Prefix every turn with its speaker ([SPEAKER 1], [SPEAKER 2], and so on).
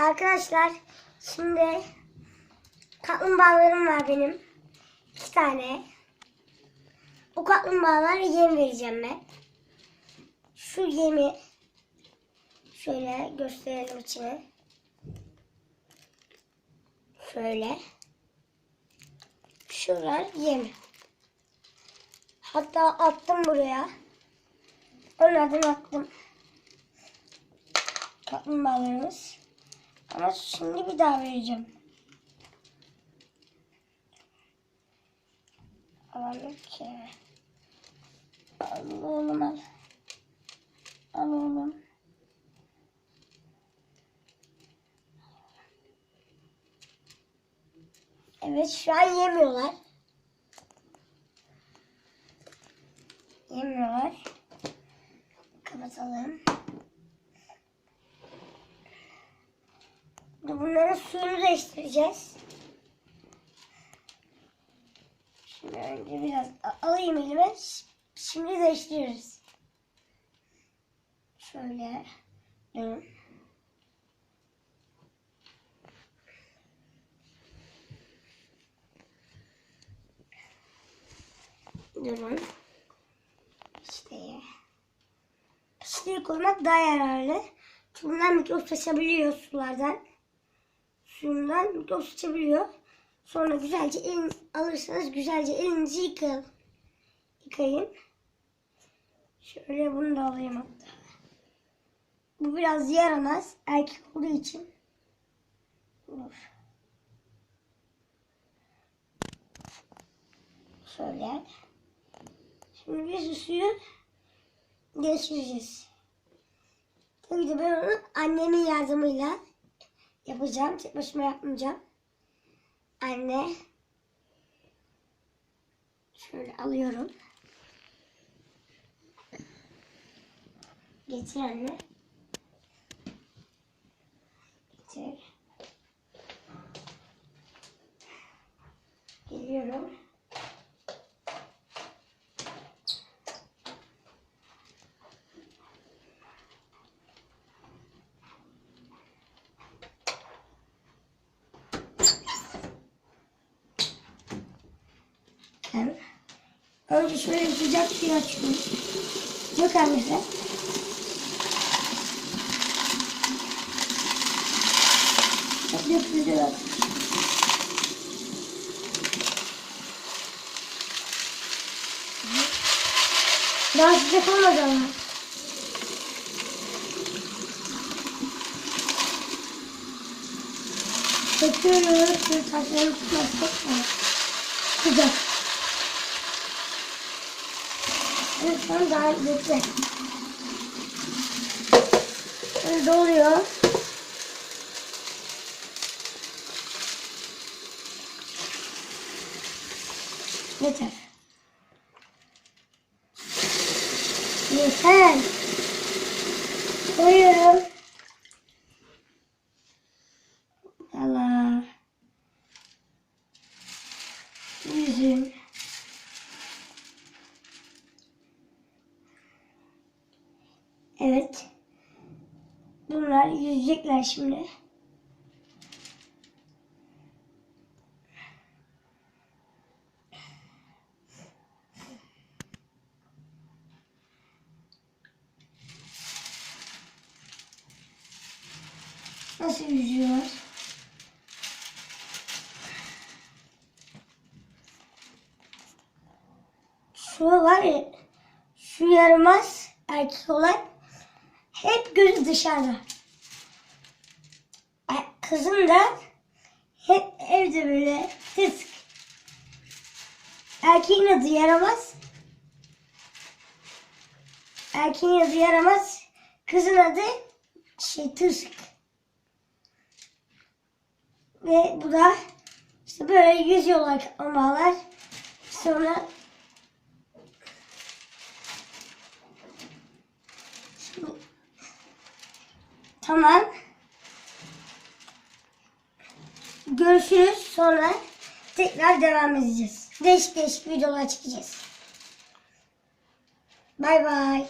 [SPEAKER 1] Arkadaşlar şimdi kaplumbağalarım var benim. İki tane. O kaplumbağalara yem vereceğim ben. Şu yemi şöyle gösterelim içine. Şöyle. Şuralar yem. Hatta attım buraya. Onlardan attım. Kaplumbağalarımız. Ama şimdi bir daha vereceğim. Alalım ki. Al oğlum al. Al oğlum. Evet şu an yemiyorlar. Yemiyorlar. Kapatalım. Bunların suyunu değiştireceğiz. Şimdi önce biraz alayım elime. Şimdi değiştiririz. Şöyle. Durun. Durun. İşte. Pisliği koymak daha yararlı. Çünkü bunlar mikrop saçabiliyor sulardan. Suyundan mikrop saçabiliyor. Sonra güzelce elin alırsanız güzelce elinizi yıkayın. Yıkayın. Şöyle bunu da alayım hatta. Bu biraz yaramaz. Erkek olduğu için. Dur. Şöyle. Şimdi biz suyu değiştireceğiz. Tabii de ben onu annemin yardımıyla yapacağım. Tek başıma yapmayacağım. Anne. Şöyle alıyorum. Getir anne. Getir. Geliyorum. Önce şöyle sıcak suyu açıyorum. Yok annesi. Çok dökülüyor. Daha sıcak olmadı ama. Döküyoruz. Şöyle taşlarını tutmazsak da. Sıcak. An daha bekle. Böyle doluyor. Yeter. Yeter. Koyuyorum. Allah. Yüzüm. Evet. Bunlar yüzecekler şimdi. Nasıl yüzüyorlar? Şu var ya, şu yaramaz erkek olan hep gözü dışarıda. Kızım da hep evde böyle tısk. Erkeğin adı yaramaz. Erkeğin adı yaramaz. Kızın adı şey tısk. Ve bu da işte böyle yüzüyorlar kaplumbağalar. Sonra Tamam. Görüşürüz. Sonra tekrar devam edeceğiz. Değişik değişik videolar çekeceğiz. Bay bay.